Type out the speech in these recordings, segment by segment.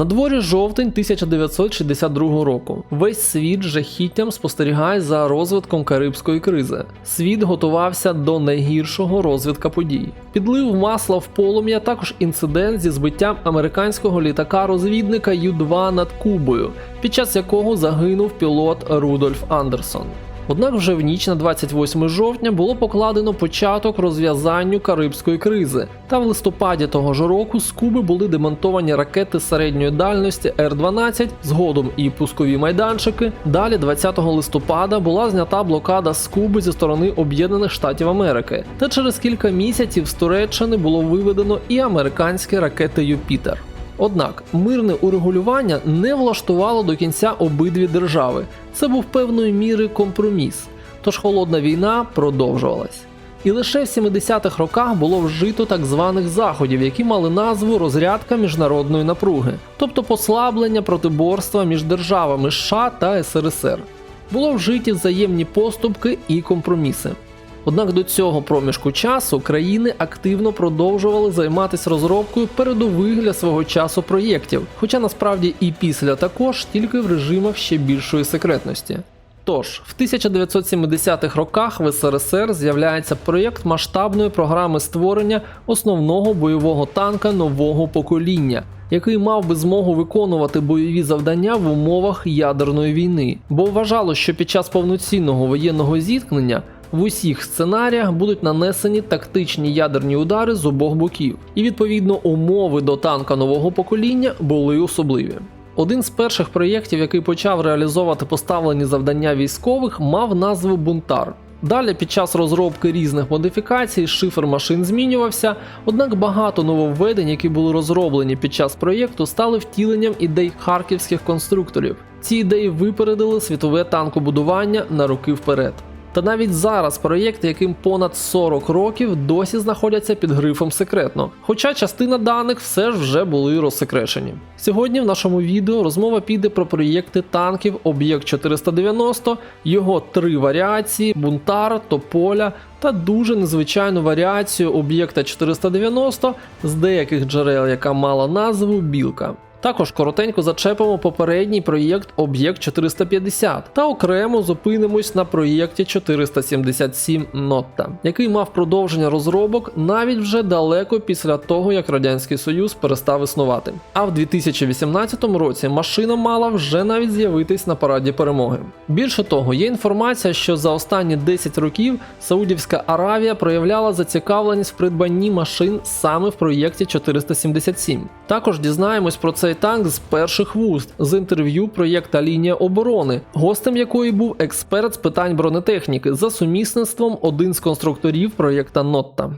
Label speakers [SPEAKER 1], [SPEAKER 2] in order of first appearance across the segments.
[SPEAKER 1] На дворі жовтень 1962 року. Весь світ жахіттям спостерігає за розвитком карибської кризи. Світ готувався до найгіршого розвитка подій. Підлив масла в полум'я також інцидент зі збиттям американського літака-розвідника Ю-2 над Кубою, під час якого загинув пілот Рудольф Андерсон. Однак вже в ніч на 28 жовтня було покладено початок розв'язанню карибської кризи, та в листопаді того ж року з Куби були демонтовані ракети середньої дальності Р-12, згодом і пускові майданчики. Далі, 20 листопада, була знята блокада з Куби зі сторони Об'єднаних Штатів Америки, та через кілька місяців з Туреччини було виведено і американські ракети Юпітер. Однак мирне урегулювання не влаштувало до кінця обидві держави. Це був певної міри компроміс. Тож холодна війна продовжувалась. І лише в 70-х роках було вжито так званих заходів, які мали назву розрядка міжнародної напруги, тобто послаблення протиборства між державами США та СРСР. Було вжиті взаємні поступки і компроміси. Однак до цього проміжку часу країни активно продовжували займатися розробкою передових для свого часу проєктів, хоча насправді і після також тільки в режимах ще більшої секретності. Тож, в 1970-х роках в СРСР з'являється проєкт масштабної програми створення основного бойового танка нового покоління, який мав би змогу виконувати бойові завдання в умовах ядерної війни, бо вважало, що під час повноцінного воєнного зіткнення в усіх сценаріях будуть нанесені тактичні ядерні удари з обох боків, і відповідно умови до танка нового покоління були особливі. Один з перших проєктів, який почав реалізовувати поставлені завдання військових, мав назву Бунтар. Далі, під час розробки різних модифікацій, шифр машин змінювався, однак багато нововведень, які були розроблені під час проєкту, стали втіленням ідей харківських конструкторів. Ці ідеї випередили світове танкобудування на роки вперед. Та навіть зараз проєкти, яким понад 40 років, досі знаходяться під грифом секретно, хоча частина даних все ж вже були розсекречені. Сьогодні в нашому відео розмова піде про проєкти танків Об'єкт 490, його три варіації: Бунтар, Тополя та дуже незвичайну варіацію об'єкта 490 з деяких джерел, яка мала назву Білка. Також коротенько зачепимо попередній проєкт Об'єкт 450 та окремо зупинимось на проєкті 477 Нотта, який мав продовження розробок навіть вже далеко після того, як Радянський Союз перестав існувати. А в 2018 році машина мала вже навіть з'явитись на параді перемоги. Більше того, є інформація, що за останні 10 років Саудівська Аравія проявляла зацікавленість в придбанні машин саме в проєкті 477. Також дізнаємось про цей танк з перших вуст з інтерв'ю проєкта Лінія оборони, гостем якої був експерт з питань бронетехніки за сумісництвом один з конструкторів проєкта Нотта.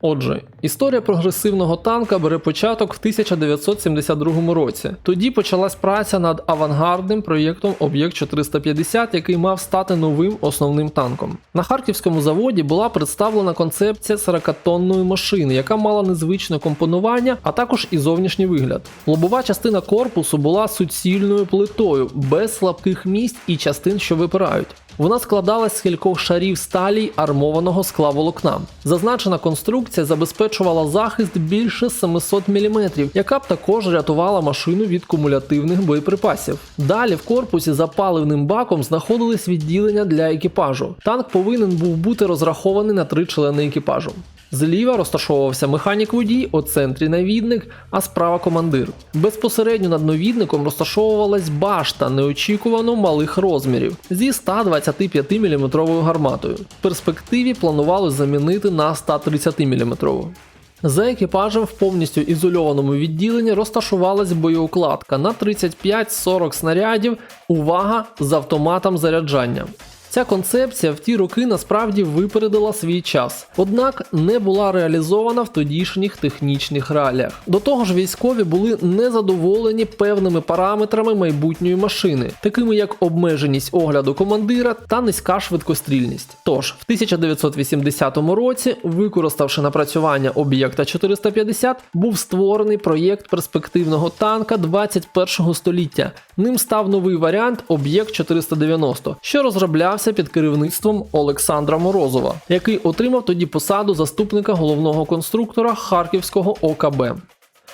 [SPEAKER 1] Отже, історія прогресивного танка бере початок в 1972 році. Тоді почалась праця над авангардним проєктом Об'єкт 450, який мав стати новим основним танком. На харківському заводі була представлена концепція 40-тонної машини, яка мала незвичне компонування, а також і зовнішній вигляд. Лобова частина корпусу була суцільною плитою, без слабких місць і частин, що випирають. Вона складалась з кількох шарів сталі армованого скла волокна. Зазначена конструкція забезпечувала захист більше 700 мм, яка б також рятувала машину від кумулятивних боєприпасів. Далі в корпусі запаливним баком знаходились відділення для екіпажу. Танк повинен був бути розрахований на три члени екіпажу. Зліва розташовувався механік водій, у центрі навідник, а справа командир. Безпосередньо над новідником розташовувалась башта неочікувано малих розмірів зі 120 25-мм гарматою. В перспективі планували замінити на 130-мм. За екіпажем в повністю ізольованому відділенні розташувалась боєукладка на 35-40 снарядів. Увага з автоматом заряджання. Ця концепція в ті роки насправді випередила свій час, однак не була реалізована в тодішніх технічних реаліях. До того ж, військові були незадоволені певними параметрами майбутньої машини, такими як обмеженість огляду командира та низька швидкострільність. Тож, в 1980 році, використавши напрацювання об'єкта 450, був створений проєкт перспективного танка 21 століття. Ним став новий варіант об'єкт 490, що розроблявся під керівництвом Олександра Морозова, який отримав тоді посаду заступника головного конструктора Харківського ОКБ.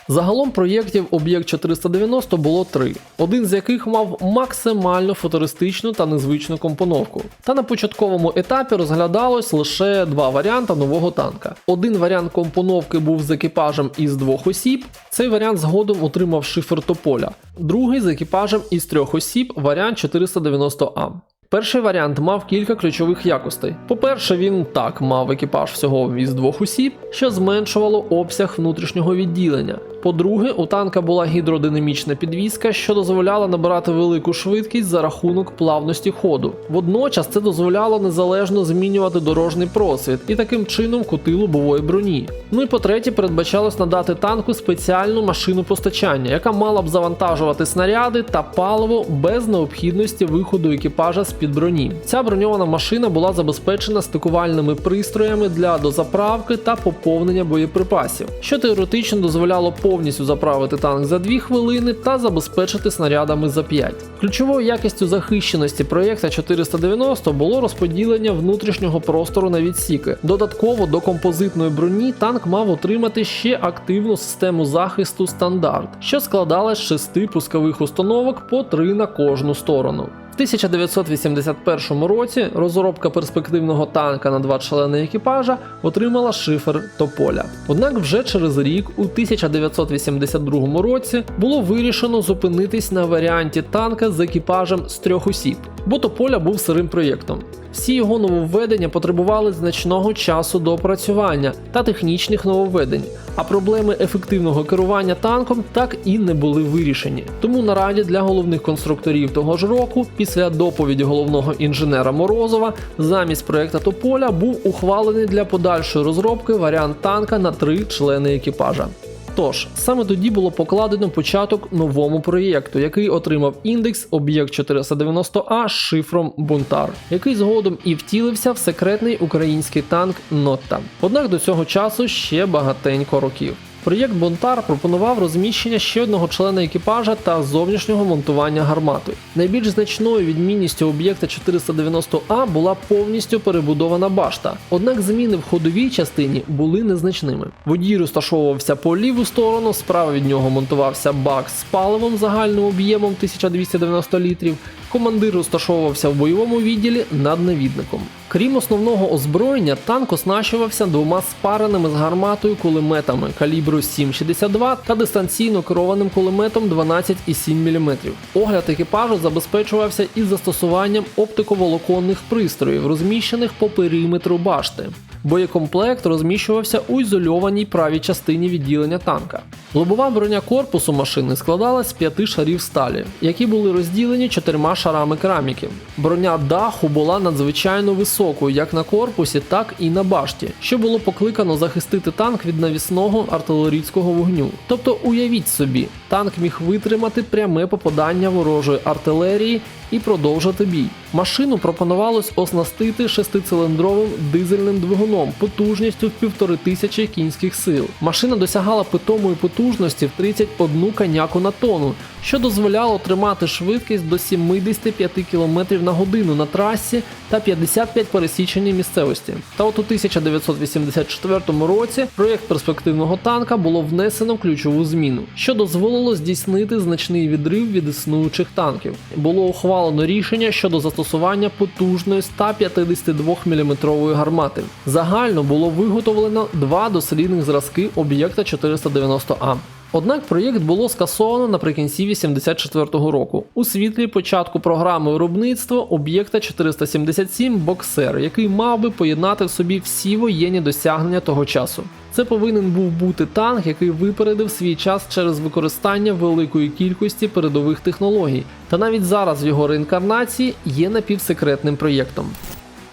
[SPEAKER 1] Загалом проєктів об'єкт 490 було три, один з яких мав максимально футуристичну та незвичну компоновку. Та на початковому етапі розглядалось лише два варіанти нового танка. Один варіант компоновки був з екіпажем із двох осіб. Цей варіант згодом отримав шифер Тополя. Другий з екіпажем із трьох осіб, варіант 490А. Перший варіант мав кілька ключових якостей. По-перше, він так мав екіпаж всього із двох осіб, що зменшувало обсяг внутрішнього відділення. По-друге, у танка була гідродинамічна підвізка, що дозволяла набирати велику швидкість за рахунок плавності ходу. Водночас це дозволяло незалежно змінювати дорожній просвіт і таким чином кути лобової броні. Ну і по-третє, передбачалось надати танку спеціальну машину постачання, яка мала б завантажувати снаряди та паливо без необхідності виходу екіпажа з-під броні. Ця броньована машина була забезпечена стикувальними пристроями для дозаправки та поповнення боєприпасів, що теоретично дозволяло повністю заправити танк за 2 хвилини та забезпечити снарядами за 5. Ключовою якістю захищеності проєкта 490 було розподілення внутрішнього простору на відсіки. Додатково до композитної броні танк мав отримати ще активну систему захисту стандарт, що складалась з шести пускових установок по 3 на кожну сторону. В 1981 році розробка перспективного танка на два члени екіпажа отримала шифер Тополя. Однак вже через рік, у 1982 році, було вирішено зупинитись на варіанті танка з екіпажем з трьох осіб, бо Тополя був сирим проєктом. Всі його нововведення потребували значного часу до опрацювання та технічних нововведень, а проблеми ефективного керування танком так і не були вирішені. Тому на раді для головних конструкторів того ж року, після доповіді головного інженера Морозова, замість проекта Тополя був ухвалений для подальшої розробки варіант танка на три члени екіпажа. Тож, саме тоді було покладено початок новому проєкту, який отримав індекс об'єкт 490А з шифром Бунтар, який згодом і втілився в секретний український танк Нотта. Однак до цього часу ще багатенько років. Проєкт Бонтар пропонував розміщення ще одного члена екіпажа та зовнішнього монтування гармати. Найбільш значною відмінністю об'єкта 490А була повністю перебудована башта. Однак зміни в ходовій частині були незначними. Водій розташовувався по ліву сторону, справа від нього монтувався бак з паливом загальним об'ємом 1290 літрів. Командир розташовувався в бойовому відділі над навідником. Крім основного озброєння, танк оснащувався двома спареними з гарматою кулеметами калібру 7,62 та дистанційно керованим кулеметом 12,7 мм. Огляд екіпажу забезпечувався із застосуванням оптиковолоконних пристроїв, розміщених по периметру башти. Боєкомплект розміщувався у ізольованій правій частині відділення танка. Лобова броня корпусу машини складалась з п'яти шарів сталі, які були розділені чотирма шарами кераміки. Броня даху була надзвичайно високою як на корпусі, так і на башті, що було покликано захистити танк від навісного артилерійського вогню. Тобто, уявіть собі, танк міг витримати пряме попадання ворожої артилерії і продовжити бій. Машину пропонувалось оснастити шестициліндровим дизельним двигуном потужністю в півтори тисячі кінських сил. Машина досягала питомої потужності в 31 коняку на тонну, що дозволяло тримати швидкість до 75 км на годину на трасі та 55 пересіченні місцевості. Та от у 1984 році проєкт перспективного танка було внесено ключову зміну, що дозволило здійснити значний відрив від існуючих танків. Було ухвалено рішення щодо застосування потужної 152 мм гармати. Загально було виготовлено два дослідних зразки об'єкта 490А. Однак проєкт було скасовано наприкінці 84-го року у світлі початку програми виробництва об'єкта 477 Боксер, який мав би поєднати в собі всі воєнні досягнення того часу. Це повинен був бути танк, який випередив свій час через використання великої кількості передових технологій, та навіть зараз його реінкарнації є напівсекретним проєктом.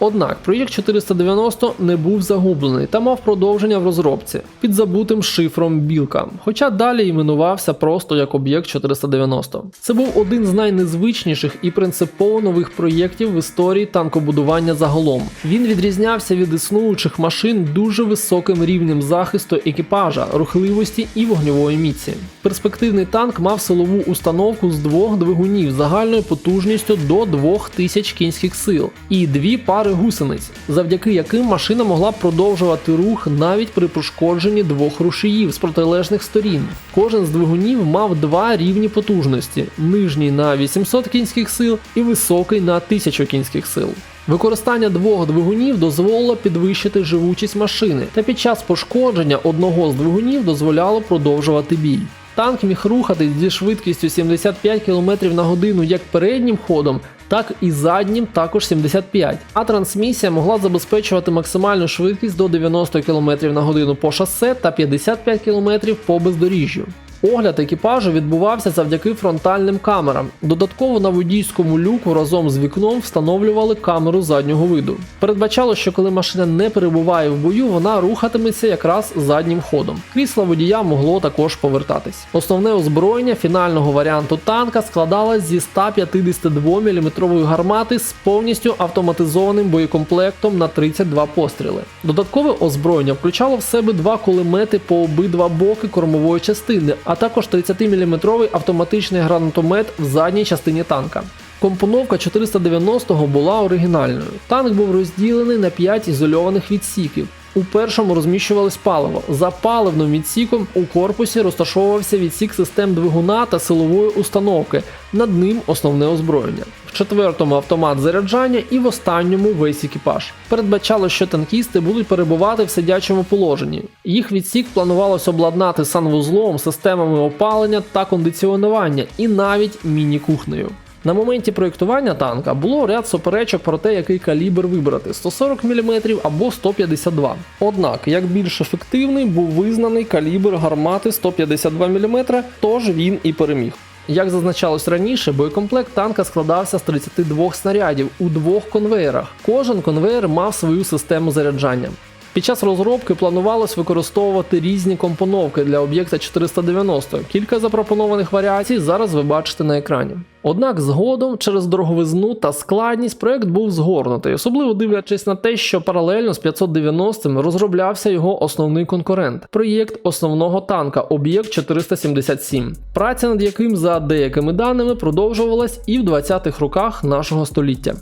[SPEAKER 1] Однак проєкт 490 не був загублений та мав продовження в розробці під забутим шифром Білка, хоча далі іменувався просто як об'єкт 490. Це був один з найнезвичніших і принципово нових проєктів в історії танкобудування загалом. Він відрізнявся від існуючих машин дуже високим рівнем захисту екіпажа, рухливості і вогньової міці. Перспективний танк мав силову установку з двох двигунів загальною потужністю до 2000 кінських сил і дві пари пари гусениць, завдяки яким машина могла продовжувати рух навіть при пошкодженні двох рушіїв з протилежних сторін. Кожен з двигунів мав два рівні потужності: нижній на 800 кінських сил і високий на 1000 кінських сил. Використання двох двигунів дозволило підвищити живучість машини, та під час пошкодження одного з двигунів дозволяло продовжувати бій. Танк міг рухатись зі швидкістю 75 км на годину як переднім ходом, так і заднім також 75, а трансмісія могла забезпечувати максимальну швидкість до 90 км на годину по шосе та 55 км по бездоріжжю. Огляд екіпажу відбувався завдяки фронтальним камерам. Додатково на водійському люку разом з вікном встановлювали камеру заднього виду. Передбачало, що коли машина не перебуває в бою, вона рухатиметься якраз заднім ходом. Крісло водія могло також повертатись. Основне озброєння фінального варіанту танка складалось зі 152 мм гармати з повністю автоматизованим боєкомплектом на 32 постріли. Додаткове озброєння включало в себе два кулемети по обидва боки кормової частини, а також 30-мм автоматичний гранатомет в задній частині танка. Компоновка 490-го була оригінальною. Танк був розділений на 5 ізольованих відсіків. У першому розміщувалось паливо. За паливним відсіком у корпусі розташовувався відсік систем двигуна та силової установки. Над ним основне озброєння. В четвертому автомат заряджання і в останньому весь екіпаж. Передбачало, що танкісти будуть перебувати в сидячому положенні. Їх відсік планувалось обладнати санвузлом, системами опалення та кондиціонування і навіть міні-кухнею. На моменті проєктування танка було ряд суперечок про те, який калібр вибрати 140 мм або 152. Однак, як більш ефективний, був визнаний калібр гармати 152 мм, тож він і переміг. Як зазначалось раніше, боєкомплект танка складався з 32 снарядів у двох конвеєрах. Кожен конвеєр мав свою систему заряджання. Під час розробки планувалось використовувати різні компоновки для об'єкта 490. Кілька запропонованих варіацій зараз ви бачите на екрані. Однак згодом, через дороговизну та складність, проект був згорнутий, особливо дивлячись на те, що паралельно з 590 розроблявся його основний конкурент проєкт основного танка об'єкт 477, праця над яким, за деякими даними, продовжувалась і в 20-х роках нашого століття.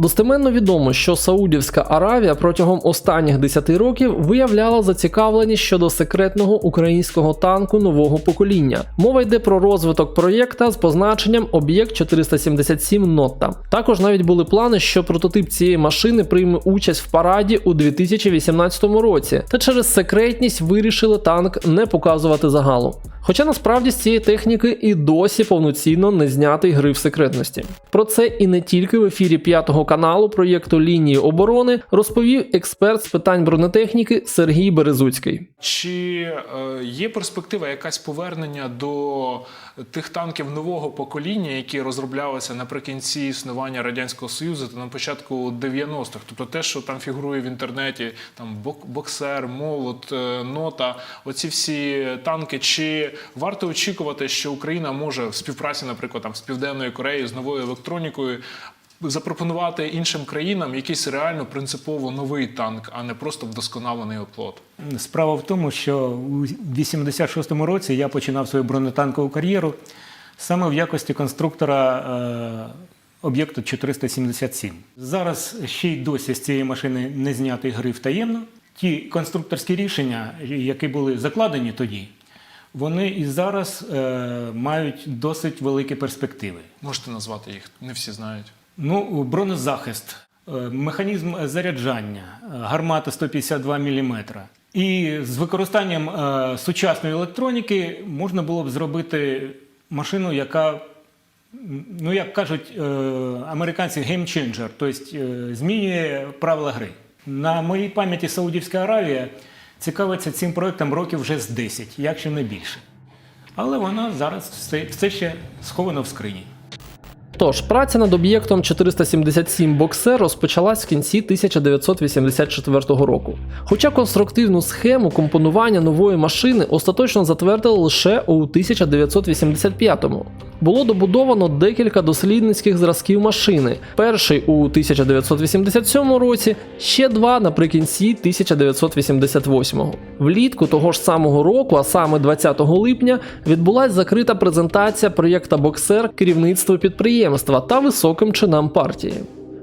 [SPEAKER 1] Достеменно відомо, що Саудівська Аравія протягом останніх 10 років виявляла зацікавленість щодо секретного українського танку нового покоління. Мова йде про розвиток проєкта з позначенням об'єкт 477 Нотта. Також навіть були плани, що прототип цієї машини прийме участь в параді у 2018 році, та через секретність вирішили танк не показувати загалу. Хоча насправді з цієї техніки і досі повноцінно не знятий гри в секретності. Про це і не тільки в ефірі п'ятого каналу проєкту лінії оборони розповів експерт з питань бронетехніки Сергій Березуцький.
[SPEAKER 2] Чи е, є перспектива якась повернення до тих танків нового покоління, які розроблялися наприкінці існування радянського союзу та на початку 90-х? Тобто те, що там фігурує в інтернеті, там бок- боксер, молот, е, нота, оці всі танки. Чи варто очікувати, що Україна може в співпраці, наприклад, там з Південною Кореєю з новою електронікою? Запропонувати іншим країнам якийсь реально принципово новий танк, а не просто вдосконалений оплот.
[SPEAKER 3] Справа в тому, що у 86-му році я починав свою бронетанкову кар'єру саме в якості конструктора е, об'єкту 477. Зараз ще й досі з цієї машини не знятий гриф таємно. Ті конструкторські рішення, які були закладені тоді, вони і зараз е, мають досить великі перспективи.
[SPEAKER 2] Можете назвати їх, не всі знають.
[SPEAKER 3] Ну, бронезахист, е, механізм заряджання, е, гармата 152 мм. І з використанням е, сучасної електроніки можна було б зробити машину, яка, ну як кажуть американці, геймченджер, тобто змінює правила гри. На моїй пам'яті Саудівська Аравія цікавиться цим проектом років вже з 10, якщо не більше. Але вона зараз все, все ще схована в скрині.
[SPEAKER 1] Тож, праця над об'єктом 477 боксер розпочалась в кінці 1984 року. Хоча конструктивну схему компонування нової машини остаточно затвердили лише у 1985-му. Було добудовано декілька дослідницьких зразків машини. Перший у 1987 році, ще два наприкінці 1988-го. Влітку того ж самого року, а саме 20 липня, відбулася закрита презентація проєкта Боксер керівництву підприємства та високим чинам партії.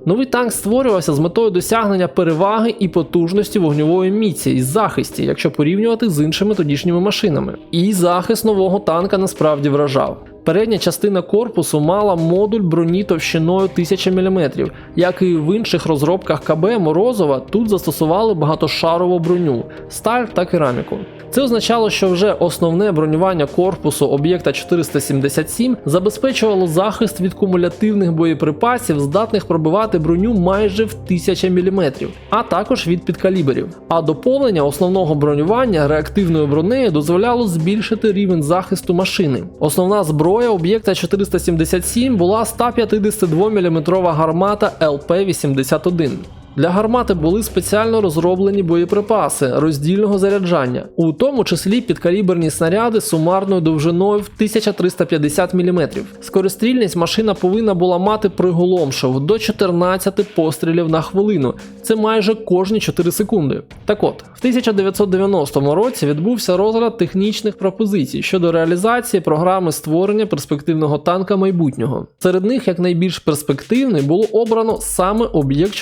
[SPEAKER 1] Новий танк створювався з метою досягнення переваги і потужності вогньової міці і захисті, якщо порівнювати з іншими тодішніми машинами. І захист нового танка насправді вражав. Передня частина корпусу мала модуль броні товщиною 1000 мм. Як і в інших розробках КБ Морозова, тут застосували багатошарову броню, сталь та кераміку. Це означало, що вже основне бронювання корпусу об'єкта 477 забезпечувало захист від кумулятивних боєприпасів, здатних пробивати броню майже в 1000 мм, а також від підкаліберів. А доповнення основного бронювання реактивною бронею дозволяло збільшити рівень захисту машини. Основна зброя об'єкта 477 була 152 мм гармата ЛП-81. Для гармати були спеціально розроблені боєприпаси роздільного заряджання, у тому числі підкаліберні снаряди сумарною довжиною в 1350 мм. Скорострільність машина повинна була мати приголомшив до 14 пострілів на хвилину. Це майже кожні 4 секунди. Так от, в 1990 році відбувся розгляд технічних пропозицій щодо реалізації програми створення перспективного танка майбутнього. Серед них як найбільш перспективний було обрано саме об'єкт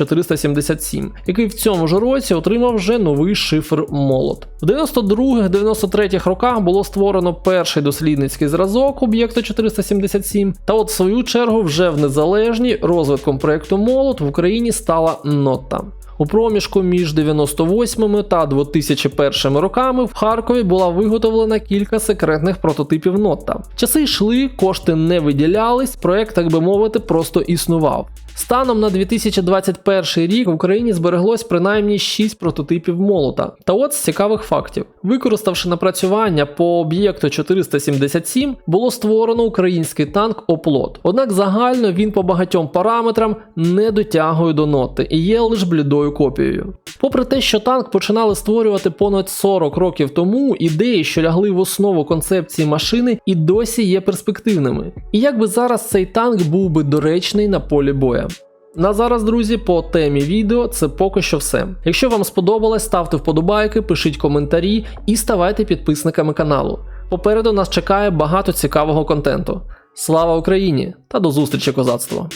[SPEAKER 1] 477, який в цьому ж році отримав вже новий шифр молот. В 92-93 роках було створено перший дослідницький зразок об'єкту 477, та от в свою чергу вже в незалежній розвитком проекту молот в Україні стала нота. У проміжку між 98 та 2001 роками в Харкові була виготовлена кілька секретних прототипів нота. Часи йшли, кошти не виділялись, проект, так би мовити, просто існував. Станом на 2021 рік в Україні збереглось принаймні 6 прототипів молота. Та от з цікавих фактів: використавши напрацювання по об'єкту 477, було створено український танк Оплот. Однак загально він по багатьом параметрам не дотягує до ноти і є лише блідою копією. Попри те, що танк починали створювати понад 40 років тому, ідеї, що лягли в основу концепції машини, і досі є перспективними. І як би зараз цей танк був би доречний на полі боя. На зараз, друзі, по темі відео це поки що все. Якщо вам сподобалось, ставте вподобайки, пишіть коментарі і ставайте підписниками каналу. Попереду нас чекає багато цікавого контенту. Слава Україні та до зустрічі козацтво!